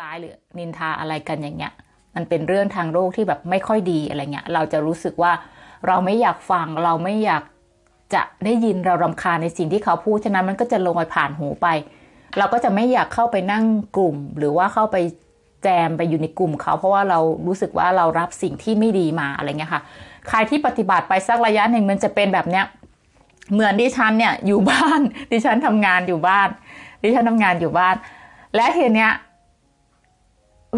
ร้ายหรือนินทาอะไรกันอย่างเงี้ย มันเป็นเรื่องทางโลกที่แบบไม่ค่อยดีอะไรเงี้ย เราจะรู้สึกว่าเราไม่อยากฟังเราไม่อยากจะได้ยินเรารำคาญในสิ่งที่เขาพูดฉะนั้นมันก็จะลอยผ่านหูไป เราก็จะไม่อยากเข้าไปนั่งกลุ่ม หรือว่าเข้าไปแจมไปอยู่ในกลุ่มเขาเพราะว่าเรารู้สึกว่าเรารับสิ่งที่ไม่ดีมาอะไรเงี้ยค่ะ ใครที่ปฏิบัติไปสักระยะหนึ่งมันจะเป็นแบบเนี้ย เหมือนดิฉันเนี่ยอยู่บ้าน ดิฉันทำงานอยู่บ้าน ดิฉันทำงานอยู่บ้าน และทีเนี้ย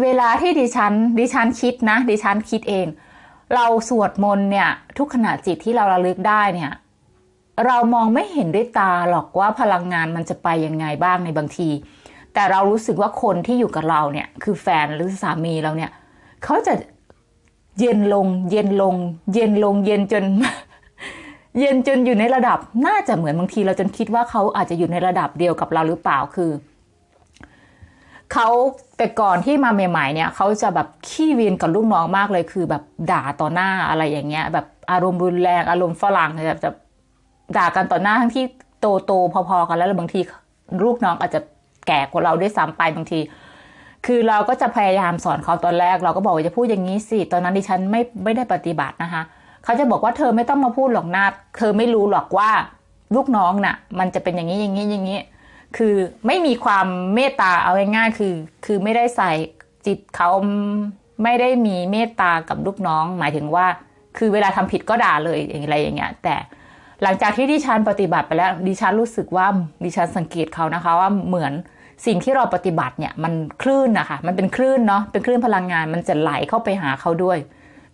เวลาที่ดิฉันดิฉันคิดนะ ดิฉันคิดเอง เราสวดมนต์เนี่ย ทุกขณะจิตที่เราระลึกได้เนี่ย เรามองไม่เห็นด้วยตาหรอกว่าพลังงานมันจะไปยังไงบ้างในบางที แต่เรารู้สึกว่าคนที่อยู่กับเราเนี่ย คือแฟนหรือสามีเราเนี่ยเขาจะเย็นลง เย็นลง เย็นลง เย็นจน เย็นจนอยู่ในระดับ น่าจะเหมือนบางทีเราจนคิดว่าเขาอาจจะอยู่ในระดับเดียวกับเราหรือเปล่าคือ เขาแต่ก่อนที่มาใหม่ๆเนี่ยเขาจะแบบขี้เวียนกับลูกน้องมากเลยคือแบบด่าต่อหน้าอะไรอย่างเงี้ย แบบอารมณ์รุนแรงอารมณ์ฝรั่งแบบจะด่ากันต่อหน้าทั้งที่โตโตๆพอๆกันแล้วบางทีลูกน้องอาจจะแก่กว่าเราด้วยซ้ำไปบางที คือเราก็จะพยายามสอนเขาตอนแรก เราก็บอกว่าจะพูดอย่างนี้สิตอนนั้นดิฉันไม่ไม่ได้ปฏิบัตินะคะเขาจะบอกว่าเธอไม่ต้องมาพูดหรอกนาเธอไม่รู้หรอกว่าลูกน้องน่ะ มันจะเป็นอย่างนี้อย่างนี้อย่างนี้ คือไม่มีความเมตตาเอาง่ายๆคือ คือไม่ได้ใส่จิตเขาไม่ได้มีเมตตากับลูกน้อง หมายถึงว่า คือเวลาทำผิดก็ด่าเลยอะไรอย่างเงี้ย แต่หลังจากที่ดิฉันปฏิบัติไปแล้ว ดิฉันรู้สึกว่าดิฉันสังเกตเขานะคะ ว่าเหมือนสิ่งที่เราปฏิบัติเนี่ยมันคลื่นนะคะมันเป็นคลื่นเนาะเป็นคลื่นพลังงานมันจะไหลเข้าไปหาเขาด้วย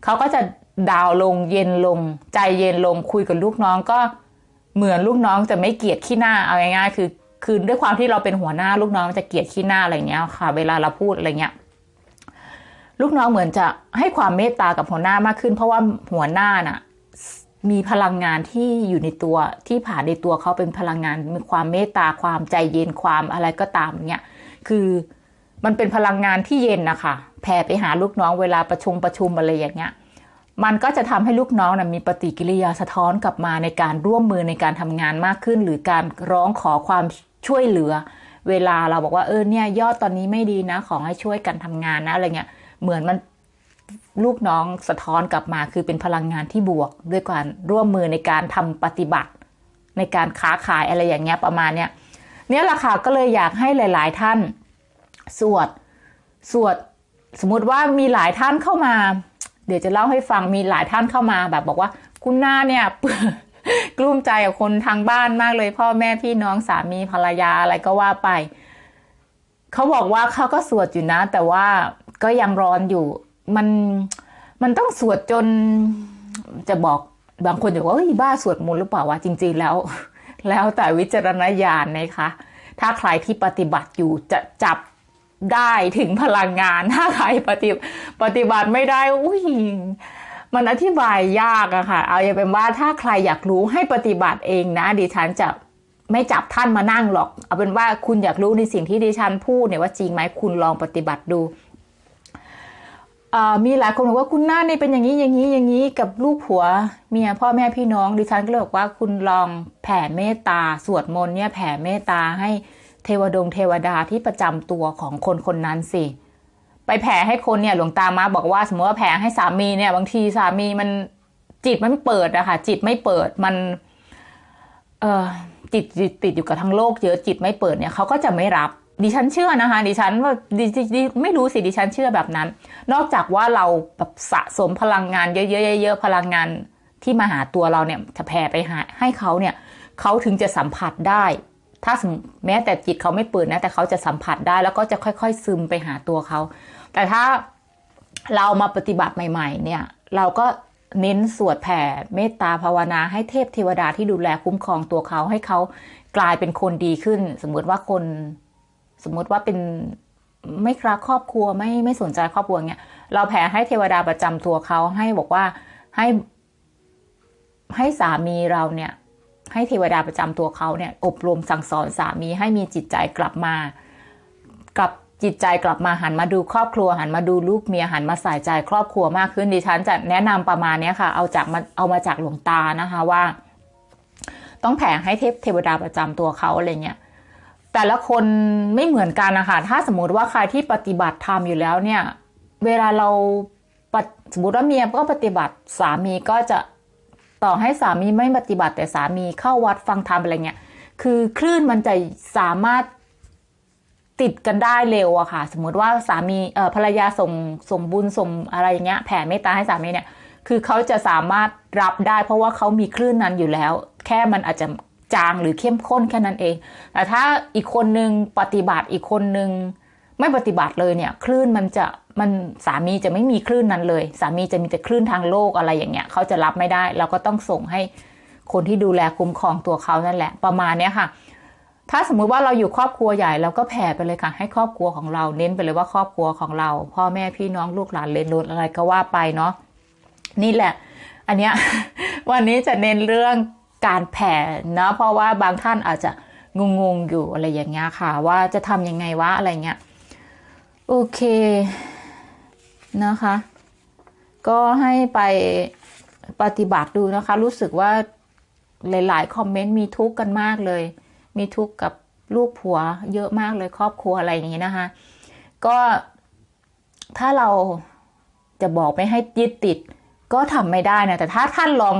เขาก็จะดาวลงเย็นลง ใจเย็นลงคุยกับลูกน้องก็เหมือนลูกน้องจะไม่เกลียดขี้หน้าเอาง่ายๆคือ คือด้วยความที่เราเป็นหัวหน้าลูกน้องจะเกลียดขี้หน้าอะไรเงี้ยค่ะ เวลาเราพูดอะไรเงี้ยลูกน้องเหมือนจะให้ความเมตตากับหัวหน้ามากขึ้น เพราะว่าหัวหน้าน่ะมีพลังงานที่อยู่ในตัวที่ผ่านในตัวเขาเป็นพลังงานมีความเมตตาความใจเย็นความอะไรก็ตามเงี้ยคือมันเป็นพลังงานที่เย็นนะคะแผ่ไปหาลูกน้องเวลาประชุมประชุมอะไรอย่างเงี้ยมันก็จะทำให้ลูกน้องนะมีปฏิกิริยาสะท้อนกลับมาในการร่วมมือในการทำงานมากขึ้น หรือการร้องขอความ ช่วยเหลือ เวลาเราบอกว่าเออเนี่ยยอดตอนนี้ไม่ดีนะ ขอให้ช่วยกันทำงานนะอะไรเงี้ยเหมือนมันลูกน้องสะท้อนกลับมาคือเป็นพลังงานที่บวก ด้วยการร่วมมือในการทำปฏิบัติ ในการค้าขายอะไรอย่างเงี้ยประมาณเนี้ยเนี่ยแหละค่ะก็เลยอยากให้หลาย ๆ ท่านสวดสวดสมมุติว่ามีหลายท่านเข้ามา เดี๋ยวจะเล่าให้ฟังมีหลายท่านเข้ามาแบบบอกว่า คุณหน้าเนี่ย กลุ้มใจกับคนทางบ้านมากเลย พ่อแม่พี่น้องสามีภรรยาอะไรก็ว่าไป เขาบอกว่าเขาก็สวดอยู่นะ แต่ว่าก็ยังร้อนอยู่ มันมันต้องสวดจนจะบอกบางคนจะว่าเฮ้ยบ้าสวดมนต์หรือเปล่าวะจริง ๆ แล้ว แล้วแต่วิจารณญาณนะคะ ถ้าใครที่ปฏิบัติอยู่จะจับได้ถึงพลังงานถ้าใครปฏิปฏิบัติไม่ได้อุ้ย มันอธิบายยากอะค่ะ เอาอย่างเป็นว่าถ้าใครอยากรู้ให้ปฏิบัติเองนะดิฉันจะไม่จับท่านมานั่งหรอก เอาเป็นว่าคุณอยากรู้ในสิ่งที่ดิฉันพูดเนี่ยว่าจริงไหมคุณลองปฏิบัติดู มีหลายคนบอกว่าคุณหน้านี่เป็นอย่างนี้อย่างนี้อย่างนี้กับลูกผัวเมียพ่อแม่พี่น้อง ดิฉันก็เลยบอกว่าคุณลองแผ่เมตตาสวดมนต์เนี่ยแผ่เมตตาให้เทวดงเทวดาที่ประจำตัวของคนคนนั้นสิ ไปแผ่ให้คนเนี่ยหลวงตามาบอกว่าสมมติว่าแผ่ให้สามีเนี่ย บางทีสามีมันจิตมันไม่เปิดอะค่ะ จิตไม่เปิดมัน เอ่อจิตติดติดอยู่กับทั้งโลกเยอะจิตไม่เปิดเนี่ยเขาก็จะไม่รับ ดิฉันเชื่อนะคะ ดิฉันว่าดิดิไม่รู้สิดิฉันเชื่อแบบนั้น นอกจากว่าเราแบบสะสมพลังงานเยอะๆเยอะๆพลังงานที่มาหาตัวเราเนี่ยจะแผ่ไปหาให้เขาเนี่ยเขาถึงจะสัมผัสได้ ถ้าแม้แต่จิตเขาไม่เปิดนะ แต่เขาจะสัมผัสได้แล้วก็จะค่อยๆ ซึมไปหาตัวเขา แต่ถ้าเรามาปฏิบัติใหม่ ๆ เนี่ย เราก็เน้นสวดแผ่เมตตาภาวนาให้เทพเทวดาที่ดูแลคุ้มครองตัวเขาให้เขากลายเป็นคนดีขึ้น สมมติว่าคน สมมติว่าเป็นไม่คราครอบครัวไม่ไม่สนใจครอบครัวเงี้ยเราแผ่ให้เทวดาประจำตัวเขาให้บอกว่าให้ให้สามีเราเนี่ย ให้เทวดาประจำตัวเขาเนี่ยอบรมสั่งสอนสามีให้มีจิตใจกลับมากับจิตใจกลับมาหันมาดูครอบครัวหันมาดูลูกเมียหันมาใส่ใจครอบครัวมากขึ้นดิฉันจะแนะนำประมาณนี้ค่ะ เอาจากมาเอามาจากหลวงตานะคะว่า ต้องแผ่ให้เทพเทวดาประจำตัวเขาอะไรเงี้ยแต่ละคนไม่เหมือนกันนะคะถ้าสมมติว่าใครที่ปฏิบัติธรรมอยู่แล้วเนี่ย เวลาเราปฏิสมมติว่าเมียก็ปฏิบัติสามีก็จะ ต่อให้สามีไม่ปฏิบัติแต่สามีเข้าวัดฟังธรรมอะไรเงี้ย คือคลื่นมันจะสามารถติดกันได้เร็วอะค่ะ สมมติว่าสามีเอ่อภรรยาส่งส่งบุญส่งอะไรอย่างเงี้ย แผ่เมตตาให้สามีเนี่ย คือเขาจะสามารถรับได้ เพราะว่าเขามีคลื่นนั้นอยู่แล้ว แค่มันอาจจะจางหรือเข้มข้นแค่นั้นเอง แต่ถ้าอีกคนนึงปฏิบัติอีกคนนึงไม่ปฏิบัติเลยเนี่ย คลื่นมันจะ มันสามีจะไม่มีคลื่นนั้นเลย สามีจะมีแต่คลื่นทางโลกอะไรอย่างเงี้ยเขาจะรับไม่ได้ เราก็ต้องส่งให้คนที่ดูแลคุ้มครองตัวเขานั่นแหละ ประมาณเนี้ยค่ะ ถ้าสมมุติว่าเราอยู่ครอบครัวใหญ่เราก็แผ่ไปเลยค่ะ ให้ครอบครัวของเราเน้นไปเลยว่าครอบครัวของเรา พ่อแม่พี่น้องลูกหลานเลนรถอะไรก็ว่าไปเนาะนี่แหละ อันเนี้ยวันนี้จะเน้นเรื่องการแผ่เนาะเพราะว่าบางท่านอาจจะงงๆอยู่อะไรอย่างเงี้ยค่ะ ว่าจะทำยังไงวะอะไรเงี้ยโอเค นะคะ ก็ให้ไปปฏิบัติดูนะคะ รู้สึกว่าหลาย ๆ คอมเมนต์มีทุกข์กันมากเลย มีทุกข์กับลูกผัวเยอะมากเลยครอบครัวอะไรอย่างนี้นะคะ ก็ถ้าเราจะบอกไม่ให้ยึดติด ก็ทำไม่ได้นะ แต่ถ้าท่านลอง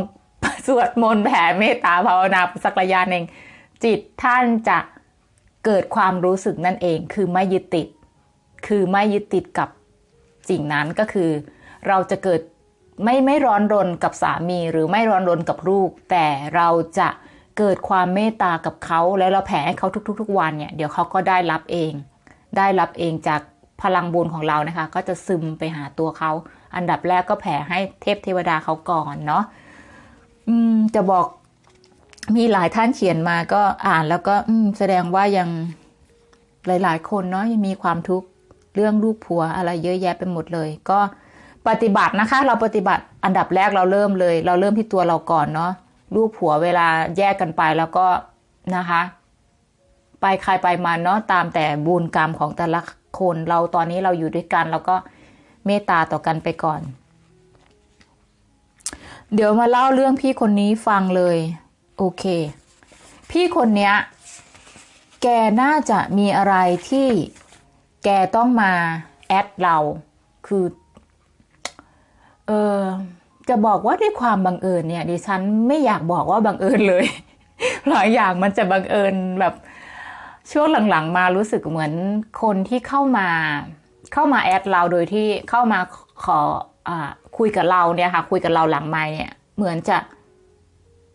สวดมนต์แผ่เมตตาภาวนาสักระยะหนึ่งจิตท่านจะเกิดความรู้สึกนั่นเอง คือไม่ยึดติด คือไม่ยึดติดกับ สิ่งนั้นก็คือ เราจะเกิดไม่ไม่ร้อนรนกับสามีหรือไม่ร้อนรนกับลูก แต่เราจะเกิดความเมตตากับเขาแล้วเราแผ่ให้เขาทุกๆ ๆ วันเนี่ยเดี๋ยวเขาก็ได้รับเอง ได้รับเองจากพลังบุญของเรานะคะ ก็จะซึมไปหาตัวเขา อันดับแรกก็แผ่ให้เทพเทวดาเขาก่อนเนาะจะบอกมีหลายท่านเขียนมาก็อ่านแล้วก็แสดงว่ายังหลาย ๆ คนเนาะยังมีความทุกข์ เรื่องลูกผัวอะไรเยอะแยะไปหมดเลย ก็ปฏิบัตินะคะ เราปฏิบัติอันดับแรกเราเริ่มเลย เราเริ่มที่ตัวเราก่อนเนาะลูกผัวเวลาแยกกันไปแล้วก็นะคะ ไปใครไปมาเนาะตามแต่บุญกรรมของแต่ละคนเราตอนนี้เราอยู่ด้วยกัน แล้วก็เมตตาต่อกันไปก่อน เดี๋ยวมาเล่าเรื่องพี่คนนี้ฟังเลย โอเค พี่คนเนี้ย แกน่าจะมีอะไรที่ แกต้องมาแอดเรา คือ เออจะบอกว่าด้วยความบังเอิญเนี่ยดิฉันไม่อยากบอกว่าบังเอิญเลยหลายอย่างมันจะบังเอิญแบบช่วงหลังๆ มารู้สึกเหมือนคนที่เข้ามาเข้ามาแอดเราโดยที่เข้ามาขออคุยกับเราเนี่ยค่ะ คุยกับเราหลังไมค์เนี่ย เหมือนจะ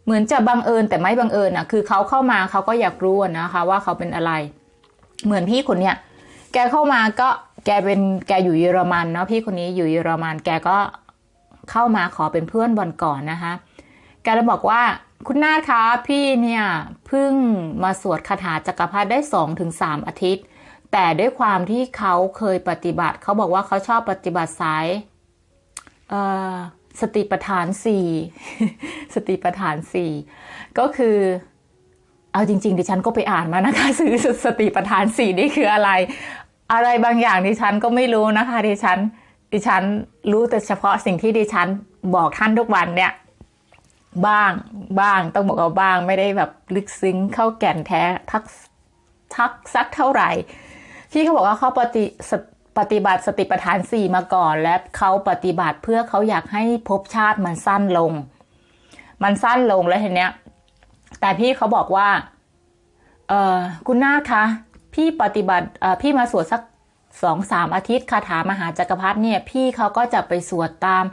เหมือนจะบังเอิญแต่ไม่บังเอิญอะคือเขาเข้ามาเขาก็อยากรู้นะคะ ว่าเขาเป็นอะไร เหมือนพี่คนเนี้ย แกเข้ามาก็แกเป็นแกอยู่เยอรมันเนาะพี่คนนี้อยู่เยอรมัน แกก็เข้ามาขอเป็นเพื่อนวันก่อนนะคะแกเลยบอกว่าคุณนาคะพี่เนี่ยเพิ่งมาสวดคาถาจักรพรรดิได้สองถึงสามอาทิตย์ แต่ด้วยความที่เขาเคยปฏิบัติ เขาบอกว่าเขาชอบปฏิบัติสายเอ่อสติปัฏฐานสี่สติปัฏฐานสี่ก็คือเอาจริงๆดิฉันก็ไปอ่านมานะคะ ซื้อสติปัฏฐานสี่นี่คืออะไร อะไรบางอย่างดิฉันก็ไม่รู้นะคะดิฉันดิฉันรู้แต่เฉพาะสิ่งที่ดิฉันบอกท่านทุกวันเนี่ย บ้างบ้างต้องบอกว่าบ้างไม่ได้แบบลึกซึ้งเข้าแก่นแท้ทักทักสักเท่าไหร่ที่เขาบอกว่าเขาปฏิปฏิบัติสติปัฏฐานสี่มาก่อน และเขาปฏิบัติเพื่อเขาอยากให้ภพชาติมันสั้นลง มันสั้นลงแล้วทีเนี้ยแต่พี่เขาบอกว่า เออคุณนาถคะ พี่ปฏิบัติพี่มาสวดสักสองสามอาทิตย์คาถามหาจักรพรรดิเนี่ย พี่เขาก็จะไปสวดตาม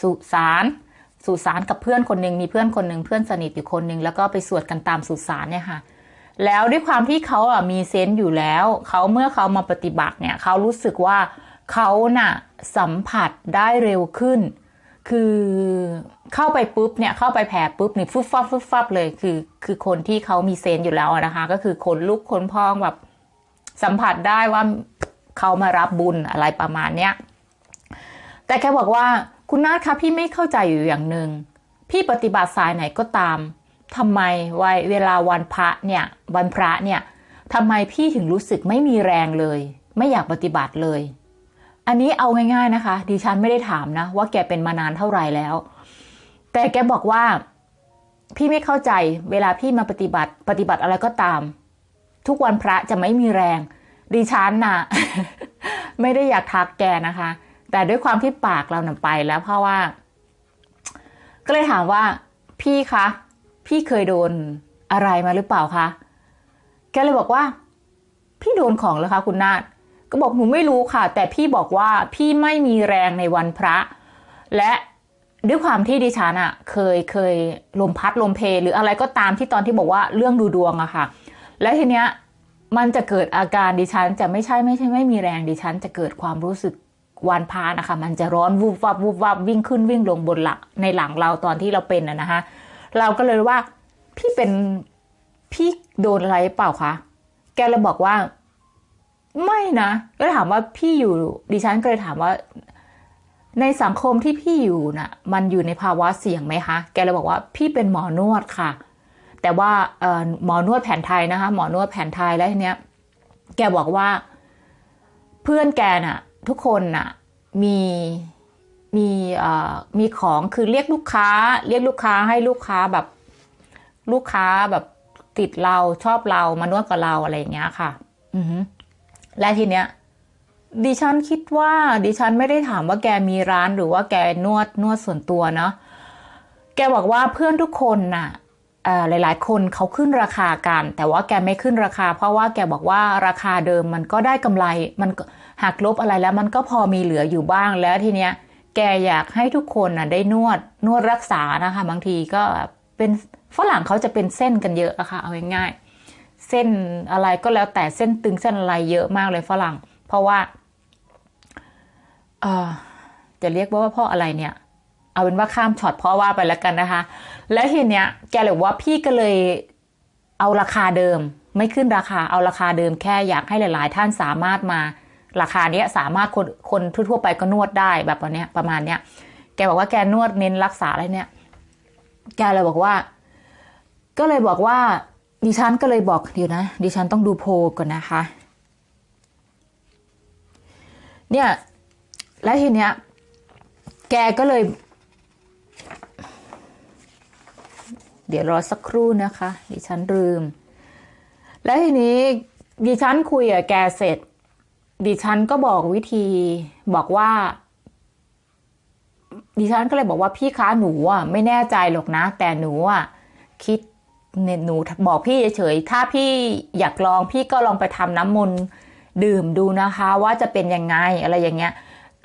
สุสานสุสานกับเพื่อนคนหนึ่งมีเพื่อนคนหนึ่งเพื่อนสนิทอยู่คนหนึ่งแล้วก็ไปสวดกันตามสุสานเนี่ยค่ะแล้วด้วยความที่เขาอะมีเซนต์อยู่แล้วเขาเมื่อเขามาปฏิบัติเนี่ยเขารู้สึกว่าเขาน่ะสัมผัสได้เร็วขึ้น คือเข้าไปปุ๊บเนี่ยเข้าไปแผ่ปุ๊บนี่ฟุบฟับฟุบฟับเลยคือ คือคนที่เขามีเซนต์อยู่แล้วนะคะ ก็คือคนลุกคนพองแบบ สัมผัสได้ว่าเขามารับบุญอะไรประมาณเนี้ยแต่แกบอกว่าคุณนาคะพี่ไม่เข้าใจอยู่อย่างหนึ่งพี่ปฏิบัติสายไหนก็ตามทำไมวัยเวลาวันพระเนี่ยวันพระเนี่ยทำไมพี่ถึงรู้สึกไม่มีแรงเลย ไม่อยากปฏิบัติเลย อันนี้เอาง่าย ๆนะคะ ดิฉันไม่ได้ถามนะ ว่าแกเป็นมานานเท่าไหร่แล้ว แต่แกบอกว่า พี่ไม่เข้าใจ เวลาพี่มาปฏิบัติ ปฏิบัติอะไรก็ตาม ทุกวันพระจะไม่มีแรง ดิฉันน่ะ ไม่ได้อยากทักแกนะคะ แต่ด้วยความที่ปากเราหนไปแล้วเพราะว่า ก็เลยถามว่า พี่คะ พี่เคยโดนอะไรมาหรือเปล่าคะ แกเลยบอกว่า พี่โดนของเหรอคะคุณนาฏก็บอกหนูไม่รู้ค่ะ แต่พี่บอกว่าพี่ไม่มีแรงในวันพระ และด้วยความที่ดิฉันอะเคยเคยลมพัดลมเพหรืออะไรก็ตามที่ตอนที่บอกว่าเรื่องดูดวงอะค่ะ และทีเนี้ยมันจะเกิดอาการดิฉันจะไม่ใช่ไม่ใช่ไม่มีแรงดิฉัน จะเกิดความรู้สึกวันพานะคะ มันจะร้อนวูบวับวูบวับวิ่งขึ้นวิ่งลงบนหลังในหลังเราตอนที่เราเป็นนะคะเราก็เลยว่าพี่เป็นพี่โดนอะไรเปล่าคะแกเลยบอกว่า ไม่นะก็ถามว่าพี่อยู่ดิฉันก็เลยถามว่า ในสังคมที่พี่อยู่น่ะ มันอยู่ในภาวะเสี่ยงไหมคะ แกเลยบอกว่าพี่เป็นหมอนวดค่ะ แต่ว่าเอ่อหมอนวดแผนไทยนะคะ หมอนวดแผนไทยแล้วทีเนี้ย แกบอกว่า เพื่อนแกน่ะ ทุกคนน่ะมีมีมีของคือเรียกลูกค้า เรียกลูกค้าให้ลูกค้าแบบลูกค้าแบบติดเราชอบเรามานวดกับเราอะไรอย่างเงี้ยค่ะ อือและทีเนี้ยดิฉันคิดว่า ดิฉันไม่ได้ถามว่าแกมีร้านหรือว่าแกนวดนวดส่วนตัวเนาะแกบอกว่าเพื่อนทุกคนน่ะ หลายๆ คนเขาขึ้นราคากัน แต่ว่าแกไม่ขึ้นราคา เพราะว่าแกบอกว่าราคาเดิมมันก็ได้กำไร มันหักลบอะไรแล้วมันก็พอมีเหลืออยู่บ้างแล้วทีเนี้ยแกอยากให้ทุกคนน่ะได้นวดนวดรักษานะคะบางทีก็เป็นฝรั่งเขาจะเป็นเส้นกันเยอะอะค่ะเอาง่ายๆเส้นอะไรก็แล้วแต่เส้นตึงเส้นอะไรเยอะมากเลยฝรั่ง เพราะว่าเออจะเรียกว่าเพราะอะไรเนี่ย เอาเป็นว่าข้ามช็อตเพราะว่าไปแล้วกันนะคะ และทีเนี้ยแกเลยว่าพี่ก็เลยเอาราคาเดิม ไม่ขึ้นราคาเอาราคาเดิมแค่อยากให้หลาย ๆ ท่านสามารถมาราคาเนี้ยสามารถคนคนทั่วไปก็นวดได้แบบวันเนี้ยประมาณเนี้ยแกบอกว่าแกนวดเน้นรักษาอะไรเนี่ยแกเลยบอกว่า ก็เลยบอกว่า ดิฉันก็เลยบอกเดี๋ยวนะ ดิฉันต้องดูโพก่อนนะคะ เนี่ย แล้วทีเนี้ย แกก็เลย เดี๋ยวรอสักครู่นะคะ ดิฉันลืม แล้วทีนี้ดิฉันคุยกับแกเสร็จ ดิฉันก็บอกวิธีบอกว่า ดิฉันก็เลยบอกว่าพี่คะหนูอะไม่แน่ใจหรอกนะ แต่หนูอะคิดเนี่ยหนูบอกพี่เฉยๆถ้าพี่อยากลองพี่ก็ลองไปทำน้ำมนต์ดื่มดูนะคะ ว่าจะเป็นยังไงอะไรอย่างเงี้ย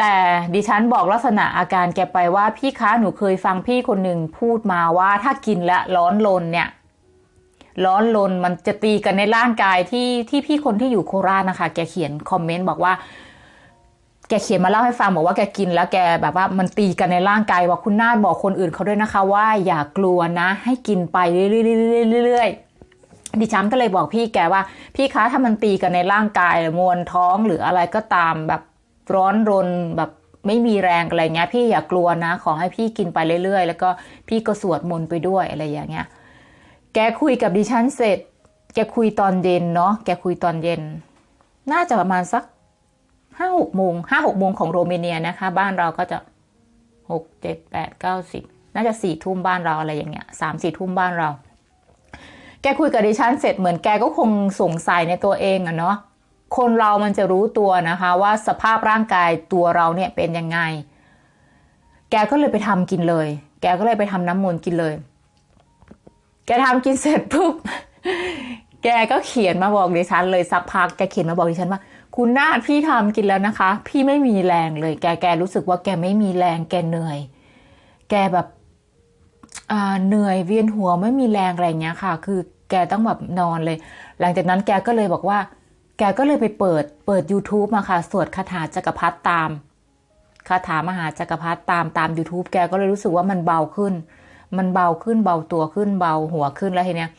แต่ดิฉันบอกลักษณะอาการแกไปว่าพี่คะหนูเคยฟังพี่คนหนึ่งพูดมาว่าถ้ากินและร้อนลนเนี่ย ร้อนลนมันจะตีกันในร่างกายที่ที่พี่คนที่อยู่โคราชนะคะ แกเขียนคอมเมนต์บอกว่า แกเขียนมาเล่าให้ฟังบอกว่าแกกินแล้วแกแบบว่ามันตีกันในร่างกายว่าคุณนาฏบอกคนอื่นเขาด้วยนะคะ ว่าอย่ากลัวนะ ให้กินไปเรื่อยๆดิฉันก็เลยบอกพี่แกว่า พี่คะถ้ามันตีกันในร่างกายมวนท้องหรืออะไรก็ตามแบบ ร้อนรนแบบไม่มีแรงอะไรเงี้ย พี่อย่ากลัวนะ ขอให้พี่กินไปเรื่อยๆ แล้วก็พี่ก็สวดมนต์ไปด้วยอะไรอย่างเงี้ย แกคุยกับดิฉันเสร็จ แกคุยตอนเย็นเนาะ แกคุยตอนเย็น น่าจะประมาณสักห้าหกโมงห้าหกโมงของโรมาเนียนะคะ บ้านเราก็จะหกเจ็ดแปดเก้าสิบน่าจะสี่ทุ่มบ้านเราอะไรอย่างเงี้ยสามสี่ทุ่มบ้านเรา แกคุยกับดิฉันเสร็จเหมือนแกก็คงสงสัยในตัวเองอะเนาะ คนเรามันจะรู้ตัวนะคะ ว่าสภาพร่างกายตัวเราเนี่ยเป็นยังไง แกก็เลยไปทำกินเลย แกก็เลยไปทำน้ำมนต์กินเลย แกทำกินเสร็จปุ๊บ แกก็เขียนมาบอกดิฉันเลยสักพัก แกเขียนมาบอกดิฉันว่า คุณนาพี่ทำกินแล้วนะคะ พี่ไม่มีแรงเลย แกแกรู้สึกว่าแกไม่มีแรง แกเหนื่อย แกแบบเหนื่อยเวียนหัวไม่มีแรงอะไรเงี้ยค่ะ คือแกต้องแบบนอนเลย หลังจากนั้นแกก็เลยบอกว่า แกก็เลยไปเปิดเปิด YouTube มาค่ะ สวดคาถาจักรพรรดิตามคาถามหาจักรพรรดิตามตาม YouTube แกก็เลยรู้สึกว่ามันเบาขึ้น มันเบาขึ้นเบาตัวขึ้นเบาหัวขึ้นแล้วทีเนี้ย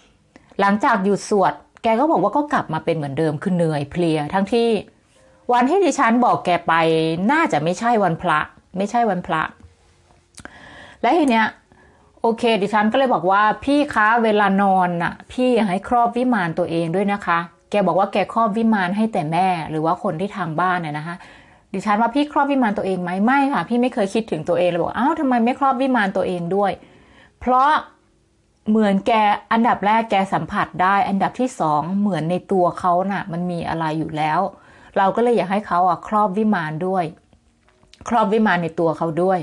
หลังจากหยุดสวด แกก็บอกว่าก็กลับมาเป็นเหมือนเดิมคือเหนื่อยเพลีย ทั้งที่วันที่ดิฉันบอกแกไปน่าจะไม่ใช่วันพระ ไม่ใช่วันพระ และทีเนี้ยโอเค ดิฉันก็เลยบอกว่าพี่คะเวลานอนน่ะ พี่อย่าให้ครอบวิมานตัวเองด้วยนะคะ แกบอกว่าแกครอบวิมานให้แต่แม่ หรือว่าคนที่ทางบ้านเนี่ยนะคะดิฉันว่าพี่ครอบวิมานตัวเองไหมไม่ค่ะ พี่ไม่เคยคิดถึงตัวเองเลยบอกอ้าวทำไมไม่ครอบวิมานตัวเองด้วย เพราะเหมือนแกอันดับแรกแกสัมผัสได้ อันดับที่สองเหมือนในตัวเขานะ่ะ มันมีอะไรอยู่แล้ว เราก็เลยอยากให้เขาอะครอบวิมานด้วย ครอบวิมานในตัวเขาด้วย